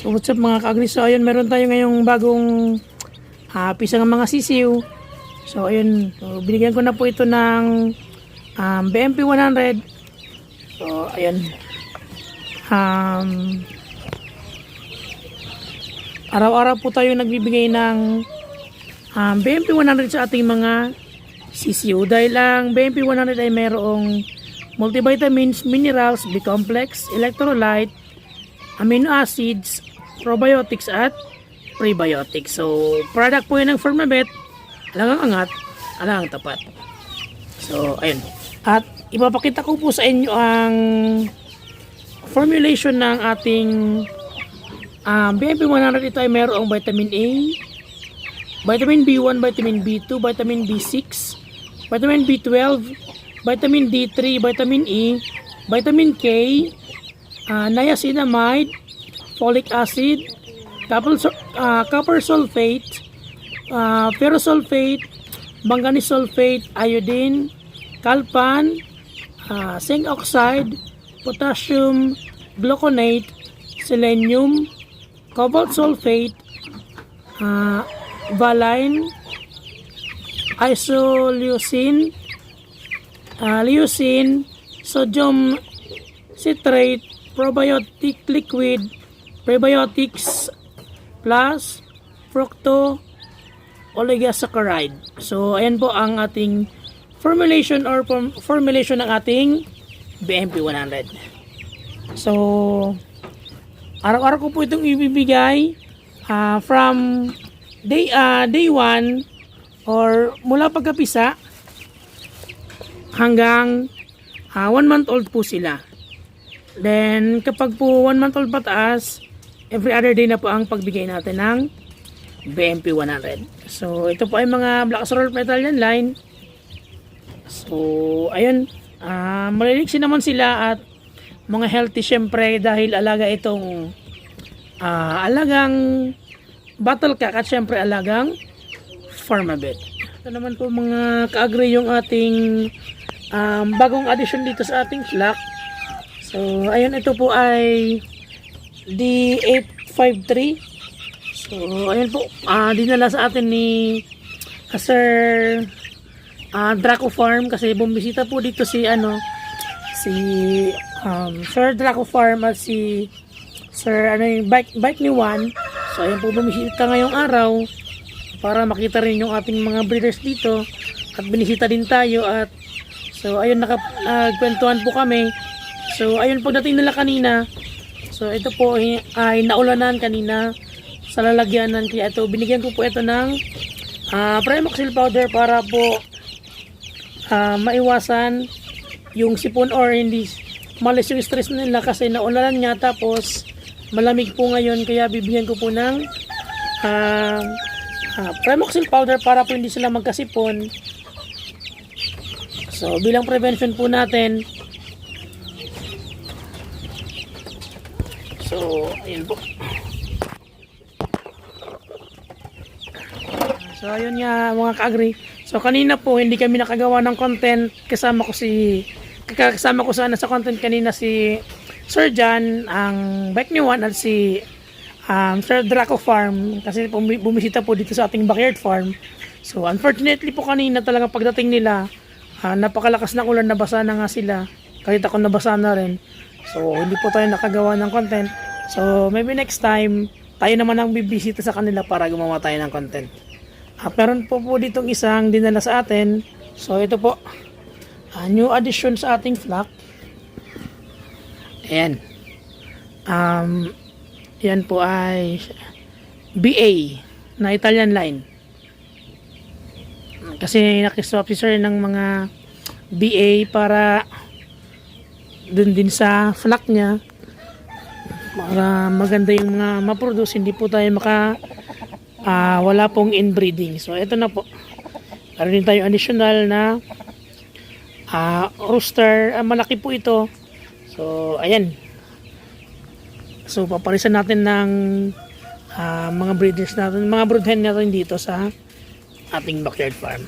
So what's up mga ka-agri? So ayun, meron tayo ngayong bagong uh, pisang mga sisiw. So ayun, so, binigyan ko na po ito ng um, BMP 100. So ayun. Um, araw-araw po tayo nagbibigay ng um, BMP 100 sa ating mga sisiw. Dahil ang BMP 100 ay mayroong multivitamins, minerals, B-complex, electrolyte, amino acids, probiotics at prebiotics. So, product po yun ng Firmabet. Alangang angat, alangang tapat. So, ayun. At ipapakita ko po sa inyo ang formulation ng ating um, BMP 100. Ito ay mayroong vitamin A, vitamin B1, vitamin B2, vitamin B6, vitamin B12, vitamin D3, vitamin E, vitamin K, uh, niacinamide, folic acid, copper, ah, copper sulfate, uh, ferrosulfate, manganese sulfate, iodine, calpan, uh, zinc oxide, potassium gluconate, selenium, cobalt sulfate, valine, isoleucine, leucine, sodium citrate, probiotic liquid, prebiotics, plus fructo oligosaccharide. So, ayan po ang ating formulation or form- formulation ng ating BMP 100. So, araw-araw ko po itong ibibigay ah, from day ah, day 1 or mula pagkapisa hanggang 1 month old po sila. Then, kapag po 1 month old pataas, every other day na po ang pagbigay natin ng BMP 100. So, ito po ay mga Black Sorrel Metallian line. So, ayun. Uh, maliliksi naman sila at mga healthy syempre dahil alaga itong ah, alagang battle cat at syempre alagang Farmabet. Ito naman po mga ka-agri yung ating um, bagong addition dito sa ating flock. So, ayun, ito po ay D853. So, ayun po, ah dinala sa atin ni ah, Sir ah, Draco Farm kasi bumisita po dito si ano si um, Sir Draco Farm at si Sir ano yung bike, bike ni Juan. So, ayun po bumisita ngayong araw para makita rin yung ating mga breeders dito at binisita din tayo at so ayun nagkwentuhan po kami so ayun pagdating nila kanina so ito po ay, naulanan kanina sa lalagyanan kaya ito binigyan ko po ito ng uh, Primoxil powder para po ah, maiwasan yung sipon or hindi malis yung stress nila kasi naulanan niya tapos malamig po ngayon kaya bibigyan ko po ng ah, ah, Primoxil powder para po hindi sila magkasipon. So, bilang prevention po natin. So, ayun po. So, ayun nga mga ka-agri. So, kanina po hindi kami nakagawa ng content. Kasama ko si kasama ko sana sa content kanina si Sir John, ang bike ni Juan at si um, Sir Draco Farm kasi bumi- bumisita po dito sa ating backyard farm. So unfortunately po kanina talaga pagdating nila, ah, napakalakas ng ulan, nabasa na nga sila. Kahit ako nabasa na rin. So hindi po tayo nakagawa ng content. So maybe next time, tayo naman ang bibisita sa kanila para gumawa tayo ng content. Ah, meron po po ditong isang dinala sa atin. So ito po, ah, new addition sa ating flock. Ayan. Um, yan po ay BA na Italian line. Kasi nakiswap si sir ng mga BA para dun din sa flock niya. Para maganda yung mga maproduce hindi po tayo maka ah, wala pong inbreeding. So ito na po. Meron din tayo additional na ah, rooster. Ah, malaki po ito. So ayan. So paparisan natin ng ah, mga breeders natin, mga brood hen natin dito sa ating backyard farm.